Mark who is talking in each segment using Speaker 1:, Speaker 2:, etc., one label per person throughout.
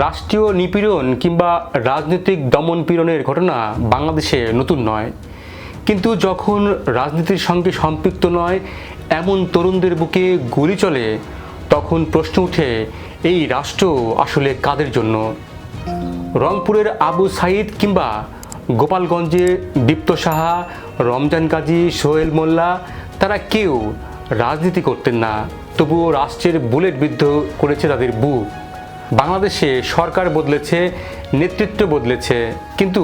Speaker 1: রাষ্ট্রীয় নিপীড়ন কিংবা রাজনৈতিক দমন পীড়নের ঘটনা বাংলাদেশে নতুন নয়। কিন্তু যখন রাজনীতির সঙ্গে সম্পৃক্ত নয়, এমন তরুণদের বুকে গুলি চলে, তখন প্রশ্ন উঠে এই রাষ্ট্র আসলে কাদের জন্য? রংপুরের আবু সাইদ কিংবা গোপালগঞ্জের দীপ্ত সাহা, রমজান কাজী সোহেল মোল্লা, তারা কেউ রাজনীতি করতেন না। তবুও রাষ্ট্রের বুলেট বিদ্ধ করেছে তাদের বুক। বাংলাদেশে সরকার বদলেছে, নেতৃত্ব বদলেছে, কিন্তু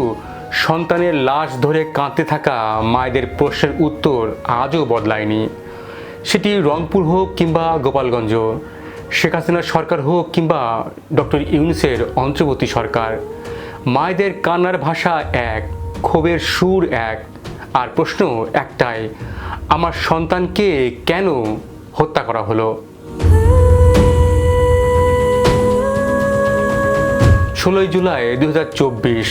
Speaker 1: সন্তানের লাশ ধরে কাঁদতে থাকা মায়েদের প্রশ্নের উত্তর আজও বদলায়নি। সেটি রংপুর হোক কিংবা গোপালগঞ্জ, শেখ হাসিনার সরকার হোক কিংবা ডক্টর ইউনুসের অন্তর্বর্তী সরকার। মায়েদের কান্নার ভাষা এক, ক্ষোভের সুর এক, আর প্রশ্ন একটাই, আমার সন্তানকে কেন হত্যা করা হলো? ষোলোই জুলাই দু হাজার চব্বিশ,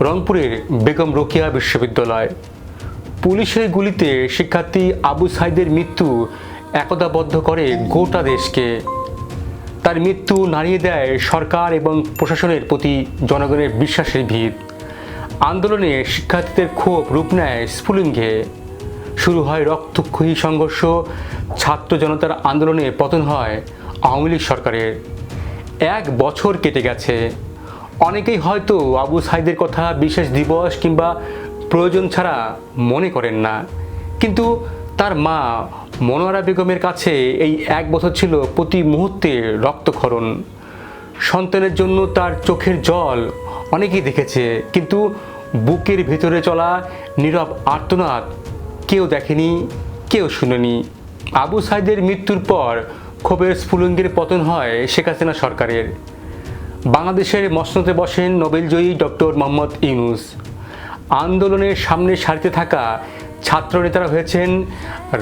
Speaker 1: রংপুরের বেগম রোকিয়া বিশ্ববিদ্যালয়। পুলিশের গুলিতে শিক্ষার্থী আবু সাইদের মৃত্যু একতাবদ্ধ করে গোটা দেশকে। তার মৃত্যু নাড়িয়ে দেয় সরকার এবং প্রশাসনের প্রতি জনগণের বিশ্বাসের ভিত। আন্দোলনে শিক্ষার্থীদের ক্ষোভ রূপ নেয় স্ফুলিঙ্গে। শুরু হয় রক্তক্ষয়ী সংঘর্ষ, ছাত্র জনতার আন্দোলনে পতন হয় আওয়ামী লীগ সরকারের। এক বছর কেটে গেছে। অনেকেই হয়তো আবু সাইদের কথা বিশেষ দিবস কিংবা প্রয়োজন ছাড়া মনে করেন না। কিন্তু তার মা মনোয়ারা বেগমের কাছে এই এক বছর ছিল প্রতি মুহূর্তে রক্তক্ষরণ। সন্তানের জন্য তার চোখের জল অনেকেই দেখেছে, কিন্তু বুকের ভিতরে চলা নীরব আর্তনাদ কেউ দেখেনি, কেউ শুনেনি। আবু সাইদের মৃত্যুর পর ক্ষোভের স্ফুলঙ্গের পতন হয় শেখ হাসিনা সরকারের। বাংলাদেশের মসনদে বসেন নোবেলজয়ী ডক্টর মোহাম্মদ ইউনুস। আন্দোলনের সামনে সারিতে থাকা ছাত্র নেতারা হয়েছেন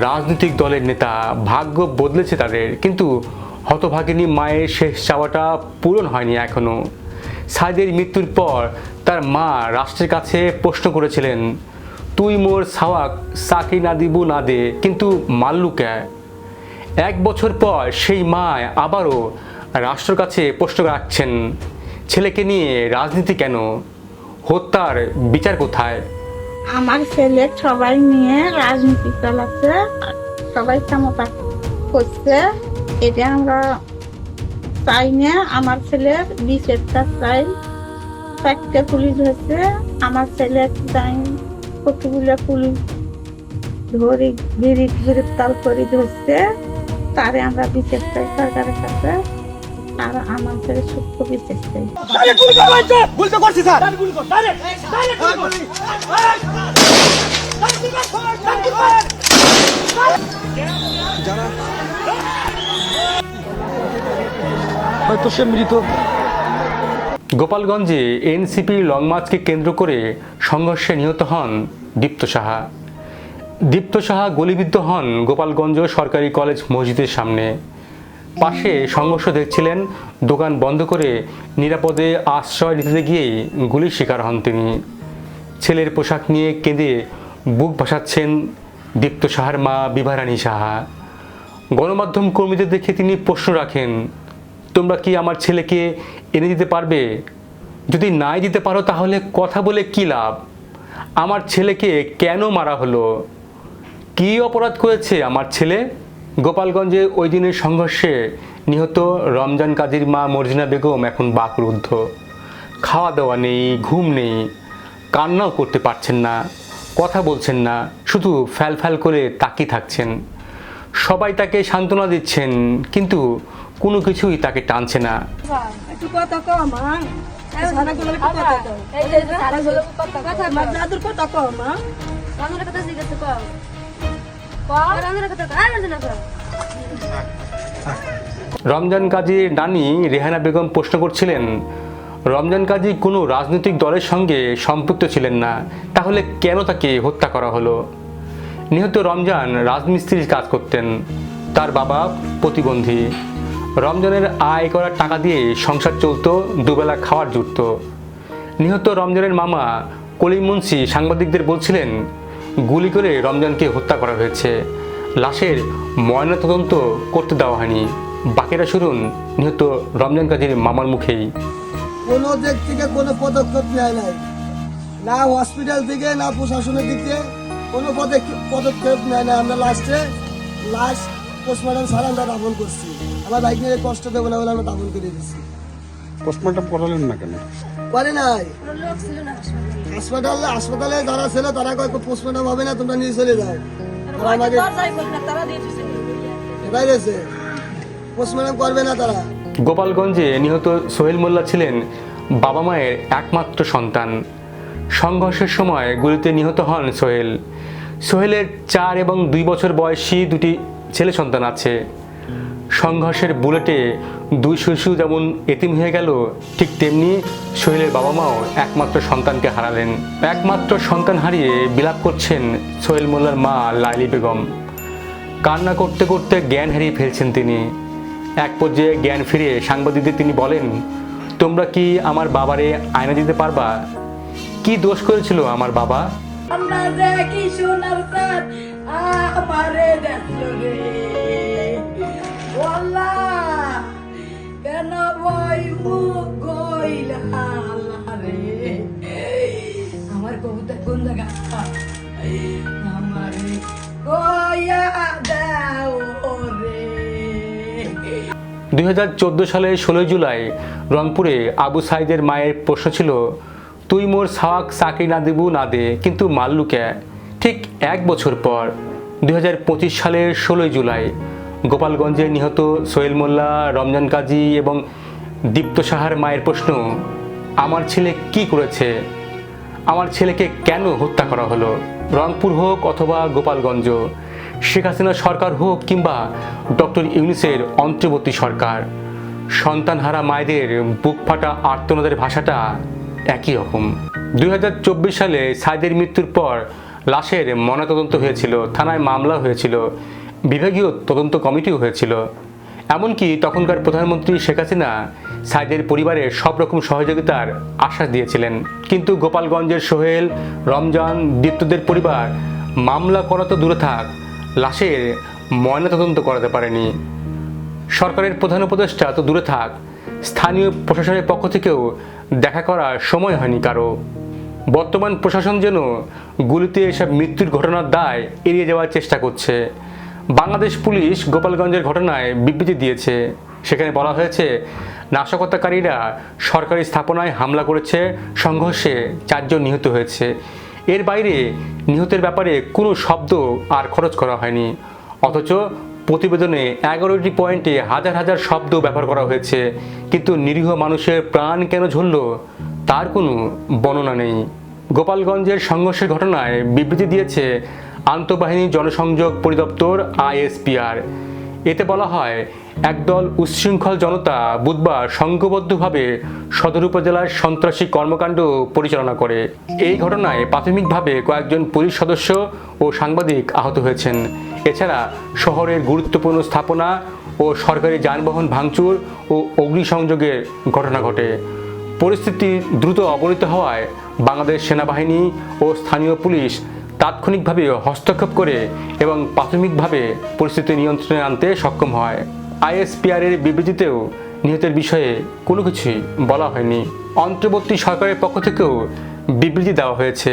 Speaker 1: রাজনৈতিক দলের নেতা। ভাগ্য বদলেছে তাদের, কিন্তু হতভাগিনী মায়ের শেষ চাওয়াটা পূরণ হয়নি এখনও সাইদের মৃত্যুর পর তার মা রাষ্ট্রের কাছে প্রশ্ন করেছিলেন, তুই মোর সাওয়াক সাকি না দিবু না দে, কিন্তু মাল্লু কে? এক বছর পর সেই মা আবারও রাষ্ট্রের কাছে প্রশ্ন রাখছেন, ছেলেকে নিয়ে রাজনীতি কেন? হত্যার বিচার কোথায়?
Speaker 2: আমার ছেলে সবাই নিয়ে রাজনীতি চালাচ্ছে সবাই ক্ষমতা করছে এটা আমরা চাই না। আমার ছেলের বিচারটা চাই। চারটে পুলিশ হয়েছে। আমার ছেলে চাই কতগুলো পুলিশ ধরি গিরি গ্রেপ্তার করে ধরছে। তারে আমরা বিচার চাই সরকারের কাছে। আর
Speaker 3: কর
Speaker 4: হয়তো সে মৃত।
Speaker 1: গোপালগঞ্জে এনসিপি লং মার্চকে কেন্দ্র করে সংঘর্ষে নিহত হন দীপ্ত সাহা। দীপ্ত সাহা গুলিবিদ্ধ হন গোপালগঞ্জ সরকারি কলেজ মসজিদের সামনে। পাশে সংঘর্ষ দেখছিলেন, দোকান বন্ধ করে নিরাপদে আশ্রয় নিতে গিয়ে গুলির শিকার হন তিনি। ছেলের পোশাক নিয়ে কেঁদে বুক ভাসাচ্ছেন দীপ্ত সাহার মা বিভারানী সাহা। গণমাধ্যম কর্মীদের দেখে তিনি প্রশ্ন রাখেন, তোমরা কি আমার ছেলেকে এনে দিতে পারবে? যদি নাই দিতে পারো তাহলে কথা বলে কি লাভ? আমার ছেলেকে কেন মারা হলো? কি অপরাধ করেছে আমার ছেলে? গোপালগঞ্জে ওই দিনের সংঘর্ষে নিহত রমজান কাজীর মা মর্জিনা বেগম এখন বাকরুদ্ধ। খাওয়া দাওয়া নেই ঘুম নেই কান্নাও করতে পারছেন না কথা বলছেন না শুধু ফ্যাল ফ্যাল করে তাকিয়ে থাকছেন। সবাই তাকে সান্ত্বনা দিচ্ছেন কিন্তু কোনো কিছুই তাকে টানছে না।
Speaker 5: একটু কথা
Speaker 1: রমজান কাজীর নানি রেহানা বেগম প্রশ্ন করছিলেন, রমজান কাজী কোনো রাজনৈতিক দলের সঙ্গে সম্পৃক্ত ছিলেন না, তাহলে কেন তাকে হত্যা করা হলো? নিহত রমজান রাজমিস্ত্রির কাজ করতেন, তার বাবা প্রতিবন্ধী। রমজানের আয় করার টাকা দিয়ে সংসার চলতো, দুবেলা খাওয়ার জুটত। নিহত রমজানের মামা কলিম মুন্সি সাংবাদিকদের বলছিলেন গুলি করে রমজানকে হত্যা করা হয়েছে। লাশের ময়নাতদন্ত করতে দেওয়া হয়নি। বাকিরা শুনুন নিহত রমজান কাজীর মামার মুখেই।
Speaker 4: কোনো দিক থেকে কোনো পদক্ষেপ নেয় নাই। না হসপিটাল থেকে না প্রশাসনের দিক থেকে কোনো পদক্ষেপ পদক্ষেপ নেয় না আমরা লাস্টে লাস্ট পোস্টমর্টম ছাড়া আমরা দাফন করছি। আমার বাইক নিয়ে কষ্ট দেবো না বলে আমরা দাফন করে দিচ্ছি।
Speaker 6: পোস্টমর্টম করালেন না কেন?
Speaker 4: করে নাই।
Speaker 7: লোক ছিল না হাসপাতালে।
Speaker 4: হাসপাতালে যারা ছিল তারা কয় পোস্টমর্টম হবে না তোমরা নিয়ে চলে যাও। আমাকে পোস্টমর্টম করবে না তারা।
Speaker 1: গোপালগঞ্জে নিহত সোহেল মোল্লা ছিলেন বাবা মায়ের একমাত্র সন্তান। সংঘর্ষের সময় গুলিতে নিহত হন সোহেল। সোহেলের চার এবং দুই বছর বয়সী দুটি ছেলে সন্তান আছে। সংঘর্ষের বুলেটে দুই শিশু যেমন এতিম হয়ে গেল, ঠিক তেমনি সোহেলের বাবা মাও একমাত্র সন্তানকে হারালেন। একমাত্র সন্তান হারিয়ে বিলাপ করছেন সোহেল মোল্লার মা লাইলি বেগম। কান্না করতে করতে জ্ঞান হারিয়ে ফেলছেন তিনি। এক পর্যায়ে জ্ঞান ফিরে সাংবাদিকদের তিনি বলেন, তোমরা কি আমার বাবারে আয়না দিতে পারবা? কি দোষ করেছিল আমার বাবা?
Speaker 5: সোনার দেখল রে বল্লা কেন বই মুখ গইলা রে আমার কবুতর কোন জায়গা আমারে গয়া দাও রে
Speaker 1: দুই সালের ষোলোই জুলাই রংপুরে আবু সাইদের মায়ের প্রশ্ন ছিল, তুই মোর সাওয়াক চাকরি না দেবু না দে, কিন্তু মাল্লু কে? ঠিক এক বছর পর, দুই হাজার পঁচিশ সালের ষোলোই জুলাই গোপালগঞ্জে নিহত সোহেল মোল্লা, রমজান কাজী এবং দীপ্ত সাহার মায়ের প্রশ্ন, আমার ছেলে কি করেছে? আমার ছেলেকে কেন হত্যা করা হলো? রংপুর হোক অথবা গোপালগঞ্জ, শেখ হাসিনা সরকার হোক কিংবা ডক্টর ইউনিসের অন্তর্বর্তী সরকার, সন্তানহারা মায়েদের বুক ফাটা আর্তনাদের ভাষাটা একই রকম। দুই হাজার চব্বিশ সালে সাইদের মৃত্যুর পর লাশের ময়নাতদন্ত হয়েছিল, থানায় মামলা হয়েছিল। বিভাগীয় তদন্ত কমিটিও হয়েছিল। এমনকি তখনকার প্রধানমন্ত্রী শেখ হাসিনা সাইদের পরিবারের সব রকম সহযোগিতার আশ্বাস দিয়েছিলেন। কিন্তু গোপালগঞ্জের সোহেল, রমজান, দীপ্তদের পরিবার মামলা করা তো দূরে থাক, লাশের ময়নাতদন্ত করাতে পারেনি। সরকারের প্রধান উপদেষ্টা তো দূরে থাক, স্থানীয় প্রশাসনের পক্ষ থেকেও দেখা করার সময় হয়নি কারও। বর্তমান প্রশাসন যেন গুলিতে এসব মৃত্যুর ঘটনার দায় এড়িয়ে যাওয়ার চেষ্টা করছে। বাংলাদেশ পুলিশ গোপালগঞ্জের ঘটনায় বিবৃতি দিয়েছে। সেখানে বলা হয়েছে, নাশকতাকারীরা সরকারি স্থাপনায় হামলা করেছে, সংঘর্ষে চারজন নিহত হয়েছে। এর বাইরে নিহতের ব্যাপারে কোনো শব্দ আর খরচ করা হয়নি। অথচ প্রতিবেদনে এগারোটি পয়েন্টে হাজার হাজার শব্দ ব্যবহার করা হয়েছে। কিন্তু নিরীহ মানুষের প্রাণ কেন ঝরল তার কোনো বর্ণনা নেই। গোপালগঞ্জের সংঘর্ষের ঘটনায় বিবৃতি দিয়েছে আন্তঃবাহিনী জনসংযোগ পরিদপ্তর আইএসপিআর। এতে বলা হয়, একদল উচ্ছৃঙ্খল জনতা বুধবার সংঘবদ্ধভাবে সদর উপজেলার সন্ত্রাসী কর্মকাণ্ড পরিচালনা করে। এই ঘটনায় প্রাথমিকভাবে কয়েকজন পুলিশ সদস্য ও সাংবাদিক আহত হয়েছেন। এছাড়া শহরের গুরুত্বপূর্ণ স্থাপনা ও সরকারি যানবাহন ভাঙচুর ও অগ্নিসংযোগের ঘটনা ঘটে। পরিস্থিতি দ্রুত অবনীত হওয়ায় বাংলাদেশ সেনাবাহিনী ও স্থানীয় পুলিশ তাৎক্ষণিকভাবে হস্তক্ষেপ করে এবং প্রাথমিকভাবে পরিস্থিতি নিয়ন্ত্রণে আনতে সক্ষম হয়। আইএসপিআরের বিবৃতিতেও নিহতের বিষয়ে কোনো কিছুই বলা হয়নি। অন্তর্বর্তী সরকারের পক্ষ থেকেও বিবৃতি দেওয়া হয়েছে।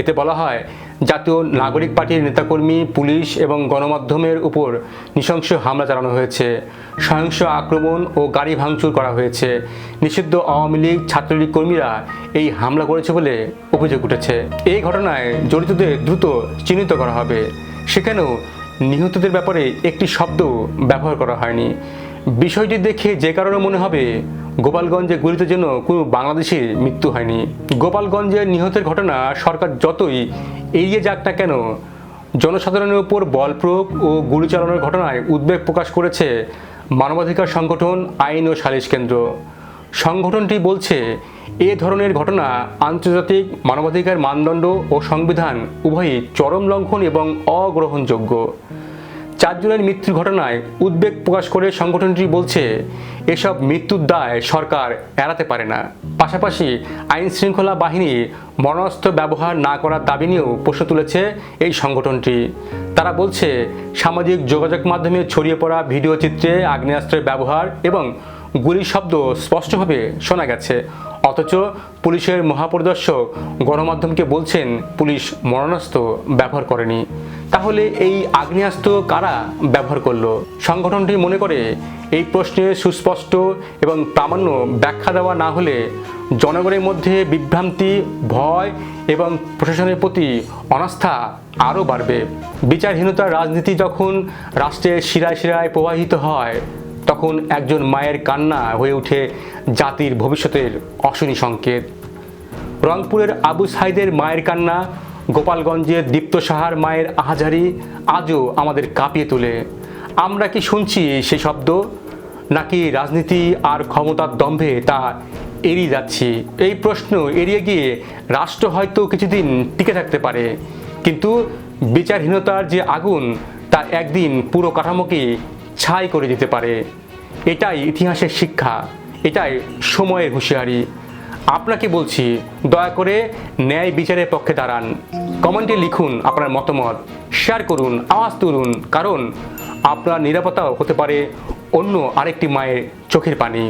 Speaker 1: এতে বলা হয় জাতীয় নাগরিক পার্টির নেতাকর্মী, পুলিশ এবং গণমাধ্যমের উপর নৃশংস হামলা চালানো হয়েছে। সহিংস আক্রমণ ও গাড়ি ভাঙচুর করা হয়েছে। নিষিদ্ধ আওয়ামী লীগ ছাত্রলীগ কর্মীরা এই হামলা করেছে বলে অভিযোগ উঠেছে। এই ঘটনায় জড়িতদের দ্রুত চিহ্নিত করা হবে। সেখানেও নিহতদের ব্যাপারে একটি শব্দ ব্যবহার করা হয়নি। বিষয়টি দেখে যে কারণে মনে হবে গোপালগঞ্জে গুলিতে যেন কোনো বাংলাদেশির মৃত্যু হয়নি। গোপালগঞ্জের নিহতের ঘটনা সরকার যতই এড়িয়ে যাক না কেন, জনসাধারণের উপর বল প্রয়োগ ও গুলি চালানোর ঘটনায় উদ্বেগ প্রকাশ করেছে মানবাধিকার সংগঠন, আইন ও সালিশ কেন্দ্র। সংগঠনটি বলছে, এ ধরনের ঘটনা আন্তর্জাতিক মানবাধিকার মানদণ্ড ও সংবিধান উভয়ই চরম লঙ্ঘন এবং অগ্রহণযোগ্য। চারজনের মৃত্যুর ঘটনায় উদ্বেগ প্রকাশ করে সংগঠনটি বলছে, এসব মৃত্যুর দায় সরকার এড়াতে পারে না। পাশাপাশি আইন শৃঙ্খলা বাহিনী মরণাস্ত্র ব্যবহার না করার দাবি নিয়েও প্রশ্ন তুলেছে এই সংগঠনটি। তারা বলছে, সামাজিক যোগাযোগ মাধ্যমে ছড়িয়ে পড়া ভিডিও চিত্রে আগ্নেয়াস্ত্রের ব্যবহার এবং গুলির শব্দ স্পষ্টভাবে শোনা গেছে। অথচ পুলিশের মহাপরিদর্শক গণমাধ্যমকে বলছেন, পুলিশ মরণাস্ত্র ব্যবহার করেনি। তাহলে এই আগ্নেয়াস্ত্র কারা ব্যবহার করল? সংগঠনটি মনে করে এই প্রশ্নের সুস্পষ্ট এবং প্রামাণ্য ব্যাখ্যা দেওয়া না হলে জনগণের মধ্যে বিভ্রান্তি, ভয় এবং প্রশাসনের প্রতি অনাস্থা আরও বাড়বে। বিচারহীনতার রাজনীতি যখন রাষ্ট্রের শিরায় শিরায় প্রবাহিত হয়, তখন একজন মায়ের কান্না হয়ে ওঠে জাতির ভবিষ্যতের অশনি সংকেত। রংপুরের আবু সাইদের মায়ের কান্না গোপালগঞ্জের দীপ্ত সাহার মায়ের আহাজারি আজও আমাদের কাঁপিয়ে তোলে। আমরা কি শুনছি সেই শব্দ? নাকি রাজনীতি আর ক্ষমতার দম্ভে তা এড়িয়ে যাচ্ছি? এই প্রশ্ন এড়িয়ে গিয়ে রাষ্ট্র হয়তো কিছুদিন টিকে থাকতে পারে। কিন্তু বিচারহীনতার যে আগুন, তা একদিন পুরো কাঠামোকে ছাই করে দিতে পারে। এটাই ইতিহাসের শিক্ষা, এটাই সময়ের হুঁশিয়ারি। আপনাকে বলছি, দয়া করে ন্যায় বিচারের পক্ষে দাঁড়ান। কমেন্টে লিখুন আপনার মতামত শেয়ার করুন, আওয়াজ তুলুন, কারণ আপনার নিরাপত্তা হতে পারে অন্য আরেকটি মায়ের চোখের পানি।